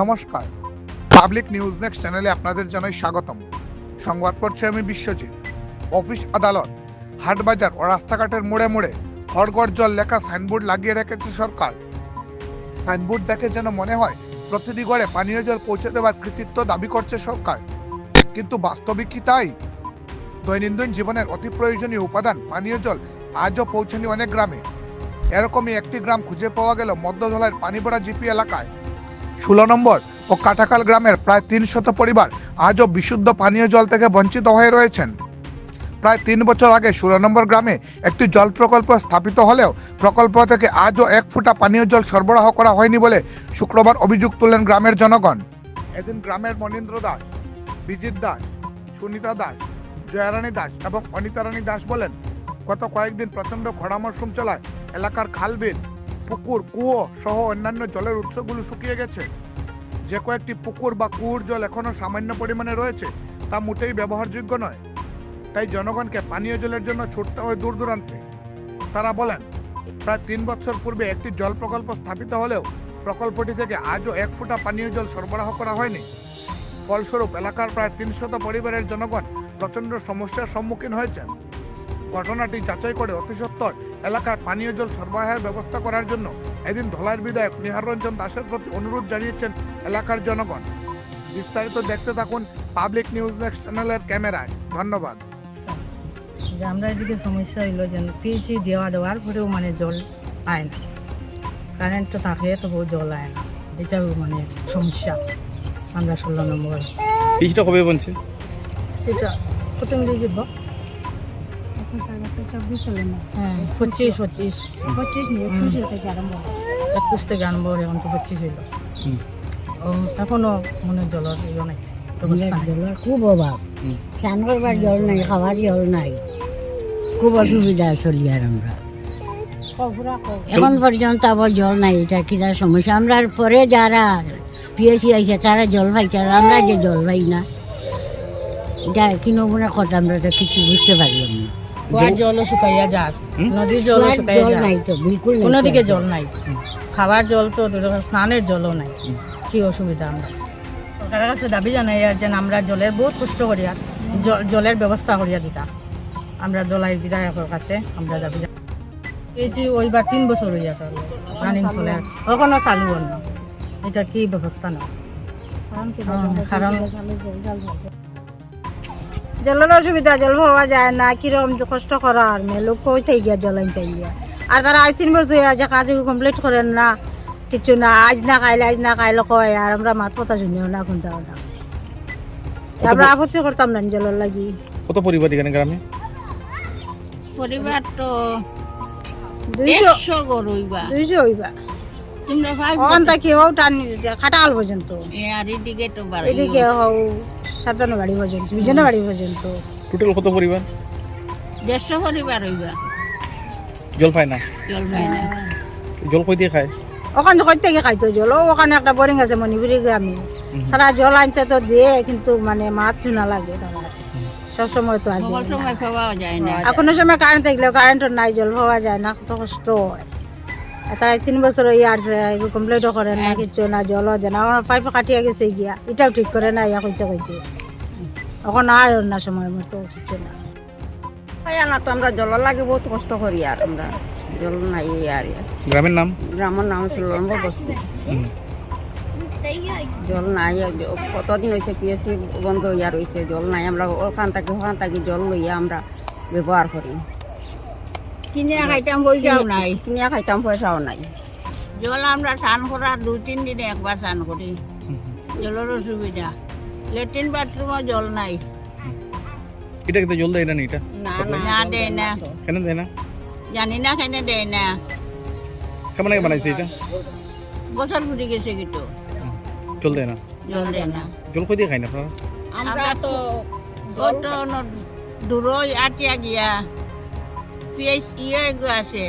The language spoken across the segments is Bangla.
নমস্কার। পাবলিক নিউজ নেক্সট চ্যানেলে আপনাদের জানাই স্বাগতম। সংবাদ পড়ছে আমি বিশ্বজিৎ। অফিস আদালত, হাটবাজার ও রাস্তাঘাটের মোড়ে মোড়ে হরগড় জল লেখা সাইনবোর্ড লাগিয়ে রেখেছে সরকার। সাইনবোর্ড দেখে যেন মনে হয় প্রতিটি ঘরে পানীয় জল পৌঁছে দেওয়ার কৃতিত্ব দাবি করছে সরকার। কিন্তু বাস্তবিক কি তাই? দৈনন্দিন জীবনের অতি প্রয়োজনীয় উপাদান পানীয় জল আজও পৌঁছেনি অনেক গ্রামে। এরকমই একটি গ্রাম খুঁজে পাওয়া গেল মধ্যধলার পানিবড়া জিপি এলাকায়। ষোলো নম্বর ও কাটাকাল গ্রামের প্রায় তিনশত পরিবার আজও বিশুদ্ধ পানীয় জল থেকে বঞ্চিত হয়ে রয়েছেন। প্রায় তিন বছর আগে ষোলো নম্বর গ্রামে একটি জল প্রকল্প স্থাপিত হলেও প্রকল্প থেকে আজও এক ফুটা পানীয় জল সরবরাহ করা হয়নি বলে শুক্রবার অভিযোগ তুললেন গ্রামের জনগণ। এদিন গ্রামের মনীন্দ্র দাস, বিজিত দাস, সুনিতা দাস, জয়ারানী দাস এবং অনিতারানী দাস বলেন, গত কয়েকদিন প্রচণ্ড খরা মরশুম চলায় এলাকার খালবিল পুকুর, কুয়ো সহ অন্যান্য জলের উৎসগুলো শুকিয়ে গেছে। যে কয়েকটি পুকুর বা কুয়োর জল এখনও সামান্য পরিমাণে রয়েছে, তা মোটেই ব্যবহারযোগ্য নয়। তাই জনগণকে পানীয় জলের জন্য ছুটতে হয় দূর দূরান্তে। তারা বলেন, প্রায় তিন বছর পূর্বে একটি জল প্রকল্প স্থাপিত হলেও প্রকল্পটি থেকে আজও এক ফুটা পানীয় জল সরবরাহ করা হয়নি। ফলস্বরূপ, এলাকার প্রায় তিনশত পরিবারের জনগণ প্রচণ্ড সমস্যার সম্মুখীন হয়েছেন। ঘটনাটি যাচাই করে অতি সত্বর এলাকায় পানীয় জল সরবরাহের ব্যবস্থা করার জন্য এদিন ধলাইয়ের বিধায়ক নিহার রঞ্জন দাসের প্রতি অনুরোধ জানিয়েছেন এলাকার জনগণ। বিস্তারিত দেখতে থাকুন পাবলিক নিউজ নেক্সট চ্যানেলের ক্যামেরায়। ধন্যবাদ। যে আমরা এদিকে সমস্যা হইল যে পিএইচি দেওয়া দেওয়ার পরেও মানে জল আয় না। কারেন্ট তো থাকে তবুও জল আয় না। এটাও মানে সমস্যা। আমরা ষোলো নম্বর। কবে বলছে সেটা কত মিলে যাব হ্যাঁ পঁচিশ পঁচিশ। একুশ থেকে আনব এখন তো পঁচিশ হইল। এখনও মনে জলের ইয়ে নাই জলের খুব অভাব। চান করবার জল নাই খাওয়ার জল নাই। খুব অসুবিধা চলি আর আমরা। এখন পর্যন্ত আবার জল নাই এটা কিনা সমস্যা? আমরা পরে যারা পিএসি আইছে তারা জল পাইছে আর আমরা যে জল পাই না এটা কি নমুনা কথা আমরা তো কিছু বুঝতে পারলাম না। কুয়ার জলও শুকাইয়া যার হুম? নদীর জলও শুকাইয়া জল নাই তো বিলকুল নাই কোনো দিকে জল নাই খাবার জল তো স্নানের জলও নাই কি অসুবিধা আমরা সরকারের কাছে দাবি জানাই আর যেন আমরা জলের বহুত কষ্ট করিয়া জ- জলের ব্যবস্থা করিয়া দিতাম আমরা জলাই বিধায়কের কাছে আমরা দাবি এই যে ওইবার তিন বছর হইয়া রানিং চলে কখনো চালু হল না এটা কি ব্যবস্থা না কারণ জলের অসুবিধা জল পাওয়া যায় না কীরকম যে কষ্ট করার মেয়ে লোক কই থেকে গিয়া জল আনতে গিয়া? আর তারা আজ তিন বছর আছে কাজ কমপ্লিট করেন না কিছু না আজ না খাইলে আজ না খাইলে কয় আর আমরা মাত কথা শুনিও না শুনতাম না। আমরা আপত্তি করতাম না জলের লাগি। কত পরিবার এখানে গ্রামে? পরিবার তো দুইশো গরুইবা দুইশো হইবা। তোমরা ভাই থেকে হও টান খাটাল পর্যন্ত। আর এদিকে তো বাড়ি এদিকে হও। সাতান্ন বাড়ি পর্যন্ত বিজনে বাড়ি পর্যন্ত টোটাল কত পরিবার? দেড়শো পরিবার হইবা। জল পায় না? জল ভাই না। জল কই দিয়ে খায়? ওখানে কই থেকে খাইতো জল। ও ওখানে একটা বোরিং আছে মণিপুরি গ্রামে। তারা জল আনতে তো দিয়ে কিন্তু মানে মাছ শোনা লাগে তারা। সবসময় তো আর সকল দেয় না। সময় খাওয়া যায় না। কোনো সময় কারেন্ট থাকলেও কারেন্টও নাই জল পাওয়া যায় না কত কষ্ট হয়। তারা তিন বছর হয়ে আসছে কমপ্লিটও করে না কিছু না জলও দেয় না। আমার পাইপ কাটিয়ে গেছে গিয়া। এটাও ঠিক করে না ইয়া কইতে কইতে। এখন আর না সময় মতো কিছু না। না তো আমরা জল লাগে বহুত কষ্ট করি আর আমরা। জল নাই আর গ্রামের নাম? গ্রামের নাম ছিল লম্বা বস্তি। জল নাই কতদিন হয়েছে পিএসসি বন্ধ হইয়া রয়েছে জল নাই। আমরা ওখান থেকে ওখান থেকে জল লইয়া আমরা ব্যবহার করি। কিনে খাইতাম পয়সাও নাই। কিনে খাইতাম পয়সাও নাই। জল আমরা স্নান করার দুই তিন দিনে একবার স্নান করি। জলের অসুবিধা। লেট্রিন বাথরুমও জল নাই। এটা কিন্তু জল দেয় না এটা? না দেয় না। কেন দেয় না? জানি না কেন দেয় না। কেমন আগে বানাইছে এটা? বছর ফুটে গেছে কিন্তু জল দেয় না? জল দেয় না। জল কই দিয়ে খায় না আপনারা? আমরা তো দূর আটিয়া গিয়া। পিএইচ ইয়ে আছে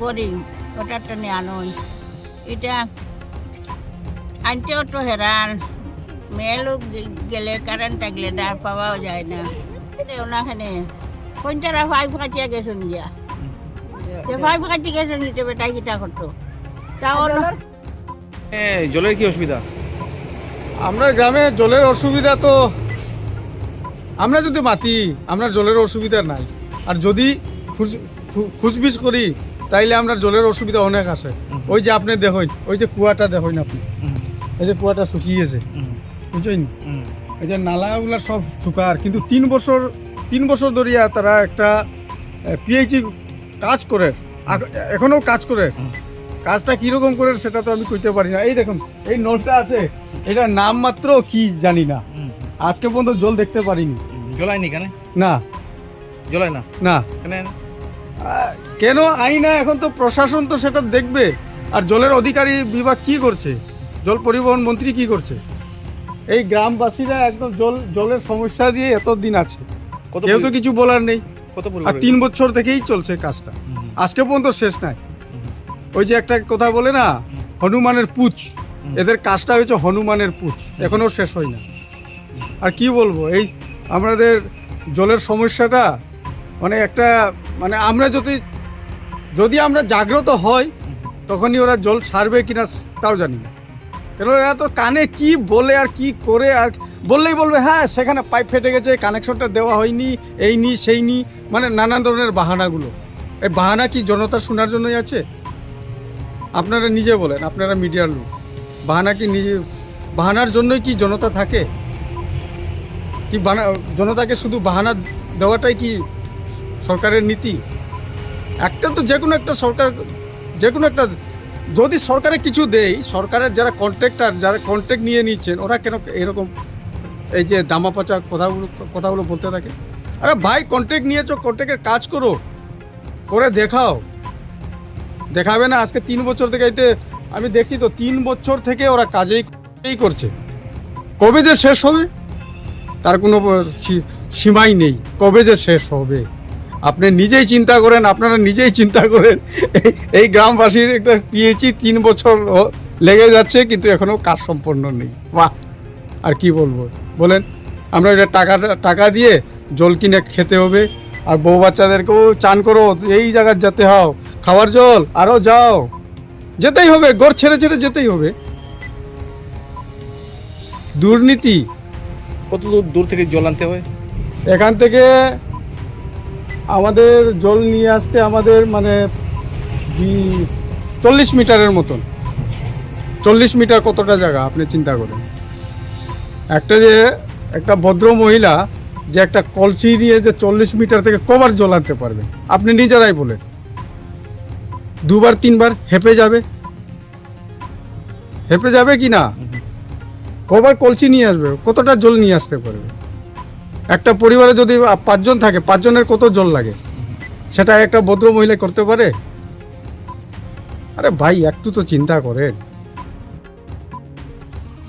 বোরিং ওটা নিয়ে আনুন। এটা আনতেও তো হেরান। মেয়ে লোক গেলে কারেন্ট থাকলে ডার পাওয়াও যায় না। ওনাখানে। পঞ্চারা ফাইভ কাটিয়া গেছেন গিয়া। যে ফাইভ কাটি গেছেন নিতে বেটা কিটা করতো তাও জলের কি অসুবিধা? আমরা গ্রামে জলের অসুবিধা তো আমরা যদি মাতি আমরা জলের অসুবিধা নাই। আর যদি খুঁজবিজ করি তাইলে আমরা জলের অসুবিধা অনেক আছে। ওই যে আপনি দেখুন ওই যে কুয়াটা দেখুন আপনি? এই যে কুয়াটা শুকিয়েছে বুঝছেন? এই যে নালাগুলা সব শুকার কিন্তু তিন বছর তিন বছর ধরিয়া তারা একটা পিএইচি কাজ করে। এখনও কাজ করে। কাজটা কীরকম করে সেটা তো আমি কইতে পারি না। এই দেখুন এই নলটা আছে এটা নাম মাত্র কি জানি না। আজকে পর্যন্ত জল দেখতে পারিনি। জলায়নি কেন? না। না? না। কেন কেন আই না? এখন তো প্রশাসন তো সেটা দেখবে। আর জলের অধিকারী বিভাগ কি করছে? জল পরিবহন মন্ত্রী কি করছে? এই গ্রামবাসীরা একদম জল জলের সমস্যা দিয়ে এত দিন আছে কেউ তো কিছু বলার নেই। আর তিন বছর থেকেই চলছে কাজটা। আজকে পর্যন্ত শেষ নাই। ওই যে একটা কথা বলে না হনুমানের পুচ এদের কাজটা হয়েছে হনুমানের পুচ এখনও শেষ হয় না। আর কি বলব? এই আমাদের জলের সমস্যাটা মানে একটা মানে আমরা যদি যদি আমরা জাগ্রত হই, তখনই ওরা জল ছাড়বে কিনা তাও জানি না। কেন এরা তো কানে কি বলে আর কি করে আর বললেই বলবে হ্যাঁ সেখানে পাইপ ফেটে গেছে, কানেকশনটা দেওয়া হয়নি, এই নি, সেই নি মানে নানান ধরনের বাহানাগুলো। এই বাহানা কি জনতা শোনার জন্যই আছে? আপনারা নিজে বলেন, আপনারা মিডিয়ার লোক। বাহানা কি নিজে, বাহানার জন্যই কি জনতা থাকে? কি বানা, জনতাকে শুধু বাহানা দেওয়াটাই কি সরকারের নীতি। একটা তো যে কোনো একটা সরকার, যে কোনো একটা, যদি সরকারে কিছু দেয় সরকারের যারা কন্ট্রাক্টার যারা কন্ট্রাক্ট নিয়ে নিচ্ছেন, ওরা কেন এরকম এই যে দামাপাচা কথাগুলো কথাগুলো বলতে থাকে? আরে ভাই কন্ট্রাক্ট নিয়েছো কন্ট্রাক্টের কাজ করো, করে দেখাও। দেখাবে না, আজকে তিন বছর থেকে এতে, আমি দেখছি তো তিন বছর থেকে ওরা কাজেই করছে। কবে যে শেষ হবে? তার কোনো সীমাই নেই। কবে যে শেষ হবে? আপনি নিজেই চিন্তা করেন আপনারা নিজেই চিন্তা করেন। এই- গ্রামবাসীর একটা পিএইচি তিন বছর লেগে যাচ্ছে কিন্তু এখনও কাজ সম্পন্ন নেই। বাহ! আর কি বলব? বলেন আমরা এটা টাকা টাকা দিয়ে জল কিনে খেতে হবে আর বউ বাচ্চাদেরকেও চান করো এই জায়গায় যেতে হও খাওয়ার জল আরও যাও। যেতেই হবে গড় ছেড়ে ছেড়ে যেতেই হবে। দুর্নীতি। কত দূর দূর থেকে জল আনতে হয়? এখান থেকে আমাদের জল নিয়ে আসতে আমাদের মানে চল্লিশ মিটারের মতন। চল্লিশ মিটার কতটা জায়গা আপনি চিন্তা করেন। একটা যে একটা ভদ্র মহিলা যে একটা কলসি নিয়ে যে চল্লিশ মিটার থেকে কবার জল আনতে পারবে আপনি নিজেরাই বলেন। দুবার তিনবার হেঁপে যাবে। হেঁপে যাবে কি না? কবার কলসি নিয়ে আসবে কতটা জল নিয়ে আসতে পারবে? একটা পরিবারে যদি পাঁচজন থাকে, পাঁচজনের কত জল লাগে? সেটা একটা ভদ্র মহিলা করতে পারে? আরে ভাই, একটু তো চিন্তা করেন।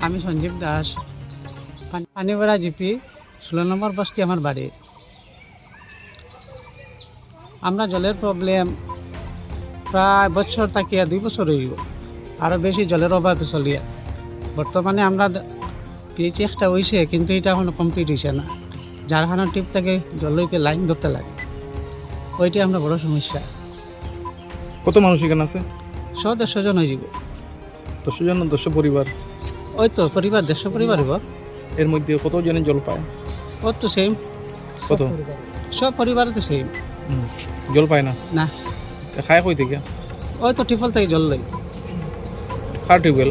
আমি সঞ্জীব দাস, পান- পানিগড়া জিপি, ষোলো নম্বর বস্তি আমার বাড়ি। আমরা জলের প্রবলেম প্রায় বছর তাকিয়া দুই বছর হইব আরও বেশি জলের অভাবে চলিয়া। বর্তমানে আমরা পিএইচি একটা হয়েছে কিন্তু এটা এখনও কমপ্লিট হয়েছে না। যার টিপ থেকে জল লইতে লাইন ধরতে লাগে। ওইটাই আমরা বড় সমস্যা। কত মানুষ এখানে আছে? শ দেড়শো জন হয়ে যাব দশ জন দশ পরিবার? ওই তো পরিবার দেড়শো পরিবার হইব এর মধ্যে কত জনের জল পায়? ওর তো সেম কত? সব পরিবার তো সেম জল পায় না? না। খায় কই থেকে? ওই তো টিফল থেকে জল লাগে খার টিউবওয়েল?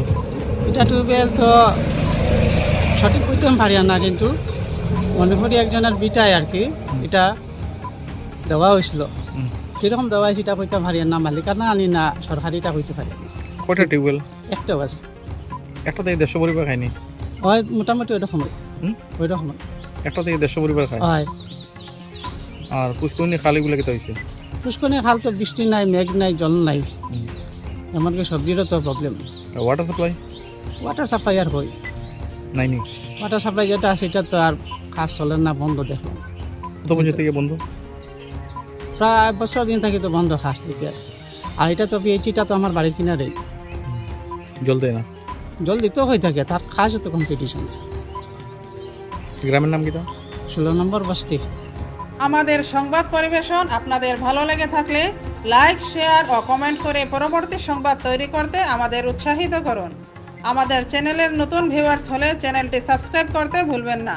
এটা টিউবওয়েল তো সঠিক কইতে পারি না কিন্তু। মনে করি একজনের বিটায় আর কি এটা দেওয়া হয়েছিল। কীরকম দেওয়া হয়েছে এটা কইতে পারি না মালিকানা আনি না সরকারিটা কইতে পারি। না। কয়টা টিউবওয়েল? একটাও আছে একটা থেকে দেড়শো পরিবার খায়নি হয় মোটামুটি ওই রকম? ওই রকম একটা থেকে দেড়শো পরিবার খায়। হয়। আর পুষ্করণী খালিগুলো কেটে হয়েছে পুষ্করণী খাল তো বৃষ্টি নাই মেঘ নাই জল নাই। এমনকি সবজিরও তো problem water supply water supply আর হয় নাইনি ওয়াটার সাপ্লাই যেটা আছে এটা তো আর কাজ চলে না বন্ধ দেখলাম কত বছর থেকে বন্ধু? প্রায় বছর দিন থাকি তো বন্ধ খাস দিকে আর এটা তো পিএইচিটা তো আমার বাড়ির কিনারে জল দেয় না? জল দিতেও হয়ে থাকে তার খাস তো কম্পিটিশন গ্রামের নাম কিটা ষোলো নম্বর বস্তি। আমাদের সংবাদ পরিবেশন আপনাদের ভালো লেগে থাকলে লাইক শেয়ার ও কমেন্ট করে পরবর্তী সংবাদ তৈরি করতে আমাদের উৎসাহিত করুন। আমাদের চ্যানেলের নতুন ভিউয়ার্স হলে চ্যানেলটি সাবস্ক্রাইব করতে ভুলবেন না।